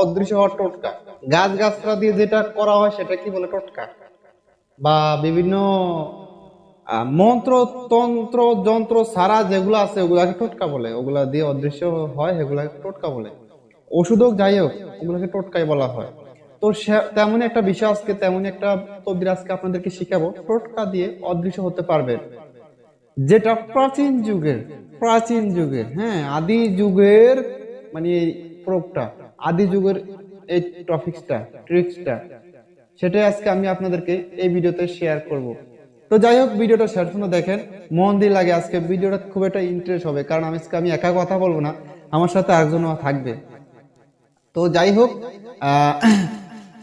অদৃশ্য হওয়ার টোটকা। গাছ গাছরা দিয়ে যেটা করা হয় সেটা কি বলে টোটকা? বা বিভিন্ন মন্ত্র, তন্ত্র, যন্ত্র সারা যেগুলো আছে ওগুলাকে টোটকা বলে। ওগুলা দিয়ে অদৃশ্য হয়, সেগুলাকে টোটকা বলে। ওষুধ হোক যাই হোক, ওগুলোকে টোটকাই বলা হয়। তো তেমনই একটা বিষয় আজকে, তেমনই একটা তদ্বির আজকে আপনাদেরকে শিখাবো। টোটকা দিয়ে অদৃশ্য হতে পারবেন যেটা প্রাচীন যুগের প্রাচীন যুগের হ্যাঁ আদি যুগের মানে এই প্রয়োগটা। আদি যুগের এই টপিক্সটা ট্রিক্সটা সেটাই আজকে আমি আপনাদেরকে এই ভিডিওতে শেয়ার করব। তো যাই হোক, ভিডিওটা শেয়ার শুনে দেখেন। মন দিয়ে লাগে আজকে, ভিডিওটা খুব একটা ইন্টারেস্ট হবে, কারণ আমি আজকে আমি একা কথা বলব না, আমার সাথে আরেকজনও থাকবে। তো যাই হোক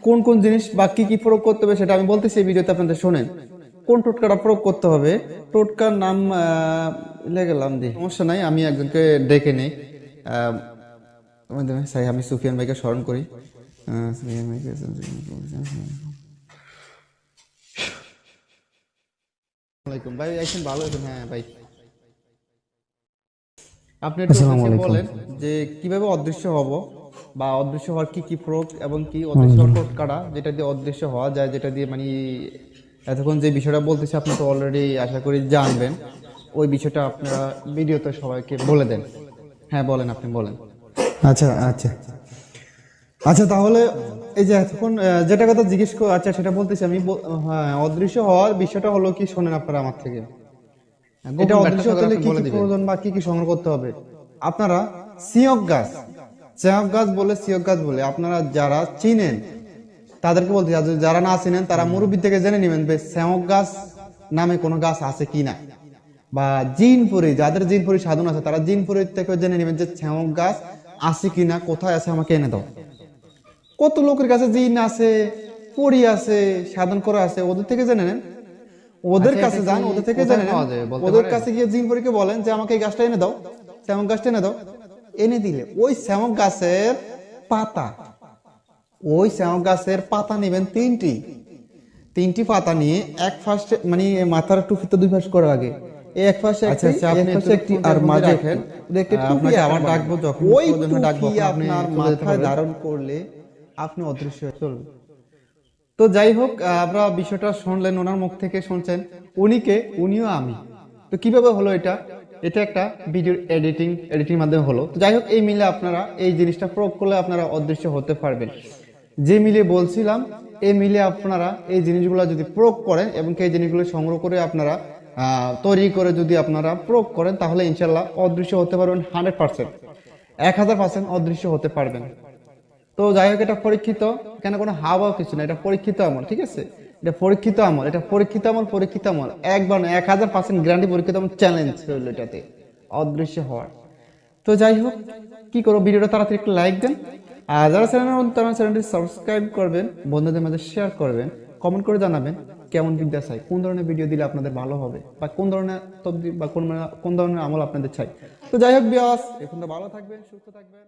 কোন কোন জিনিস বা কি কি প্রয়োগ করতে হবে সেটা আমি বলতেছি ভিডিওতে আপনাদের শোনেন। কোন টোটকাটা প্রয়োগ করতে হবে? টোটকার নাম লেগে গেলাম দি। সমস্যা নাই, আমি একজনকে ডেকে নেই। আমাদের সাই আমি সুফিয়ান ভাইকে স্মরণ করি। সুফিয়ান ভাইকে আসসালামাইকুম ভাই একদিন ভালো আছেন? হ্যাঁ ভাই। আপনি একটু। বলেন যে কীভাবে অদৃশ্য হব বা অদৃশ্য হওয়ার কি কি প্রয়োগ এবং কি অদৃশ্য হওয়ার টোটকাটা যেটা দিয়ে অদৃশ্য হওয়া যায় যেটা দিয়ে মানে এতক্ষণ যে বিষয়টা বলতেছি আপনি তো অলরেডি আশা করি জানবেন। ওই বিষয়টা আপনারা ভিডিওতে সবাইকে বলে দেন। হ্যাঁ বলেন আপনি বলেন। আচ্ছা আচ্ছা। আচ্ছা তাহলে এই যে এতক্ষণ যেটা কথা জিজ্ঞেস কর আচ্ছা সেটা বলতেছি আমি। হ্যাঁ অদৃশ্য হওয়ার বিষয়টা হলো কি শোনেন আপনারা আমার থেকে। এটা অদৃশ্য হতে কি কি প্রয়োজন বা কি কি সংগ্রহ করতে হবে? আপনারা সিয়ক গাছ সিয়ক গাছ বলে সিয়ক গাছ বলে আপনারা যারা চিনেন তাদেরকে বলতে যারা না চিনেন তারা মুরব্বী থেকে জেনে নেবেন যে শ্যামক গাছ নামে কোনো গাছ আছে কি না। বা জিনপুরি যাদের জিনপুরি সাধন আছে তারা জিনপুরি থেকে জেনে নেবেন যে শ্যামক গাছ আছে কিনা কোথায় আছে আমাকে এনে দাও। কত লোকের কাছে জিন আছে পরি আছে সাধন করে আছে ওদের থেকে জেনে নেন। ওদের আচ্ছা, কাছে যান ওদের থেকে জেনে নেন। ওদের কাছে গিয়ে জিন পরীকে বলেন যে আমাকে এই গাছটা এনে দাও শ্যামক গাছটা এনে দাও। এনে দিলে ওই শ্যামক গাছের পাতা ওই শ্যামক গাছের পাতা নেবেন তিনটি। তিনটি পাতা নিয়ে এক ফার্স্ট মানে মাথার টুপিতে দুই ফাঁস করার আগে এক পাশে আচ্ছা, একটি আচ্ছা, এক পাশে একটি আর মাঝে রাখেন। দেখতে টুপি আবার আবার ডাকবো যখন ওই ডাকবো, আপনার মাথায় ধারণ করলে আপনি অদৃশ্য হয়ে চলবে তো যাই হোক আমরা বিষয়টা শুনলেন ওনার মুখ থেকে শুনছেন। উনি কে উনিও আমি। তো কীভাবে হলো এটা? এটা একটা ভিডিও এডিটিং এডিটিং মাধ্যমে হলো। তো যাই হোক এই মিলে আপনারা এই জিনিসটা প্রয়োগ করলে আপনারা অদৃশ্য হতে পারবেন। যে মিলে বলছিলাম এই মিলে আপনারা এই জিনিসগুলো যদি প্রয়োগ করেন এবং এই জিনিসগুলো সংগ্রহ করে আপনারা তৈরি করে যদি আপনারা প্রয়োগ করেন, তাহলে ইনশাল্লাহ অদৃশ্য হতে পারবেন হান্ড্রেড পার্সেন্ট। এক হাজার পার্সেন্ট অদৃশ্য হতে পারবেন। তো যাই হোক, এটা পরীক্ষিত কেন কোনো হাওয়া কিছু না এটা পরীক্ষিত আমল, ঠিক আছে? এটা পরীক্ষিত আমল, এটা পরীক্ষিত আমল পরীক্ষিত আমল। একবার এক হাজার পার্সেন্ট গ্যারান্টি পরীক্ষিত আমল চ্যালেঞ্জ রইল এটাতে, অদৃশ্য হওয়ার। তো যাই হোক, কি করব? ভিডিওটা তাড়াতাড়ি একটু লাইক দেন। আর যারা চ্যানেল চ্যানেলটি সাবস্ক্রাইব করবেন, বন্ধুদের মাঝে শেয়ার করবেন কমেন্ট করে জানাবেন। কেমন বিদ্যা চাই? কোন ধরনের ভিডিও দিলে আপনাদের ভালো হবে? বা কোন ধরনের তব্দি বা কোন কোন ধরনের আমল আপনাদের চাই? তো যাই হোক বিয়াস এখন তো ভালো থাকবেন, সুস্থ থাকবেন।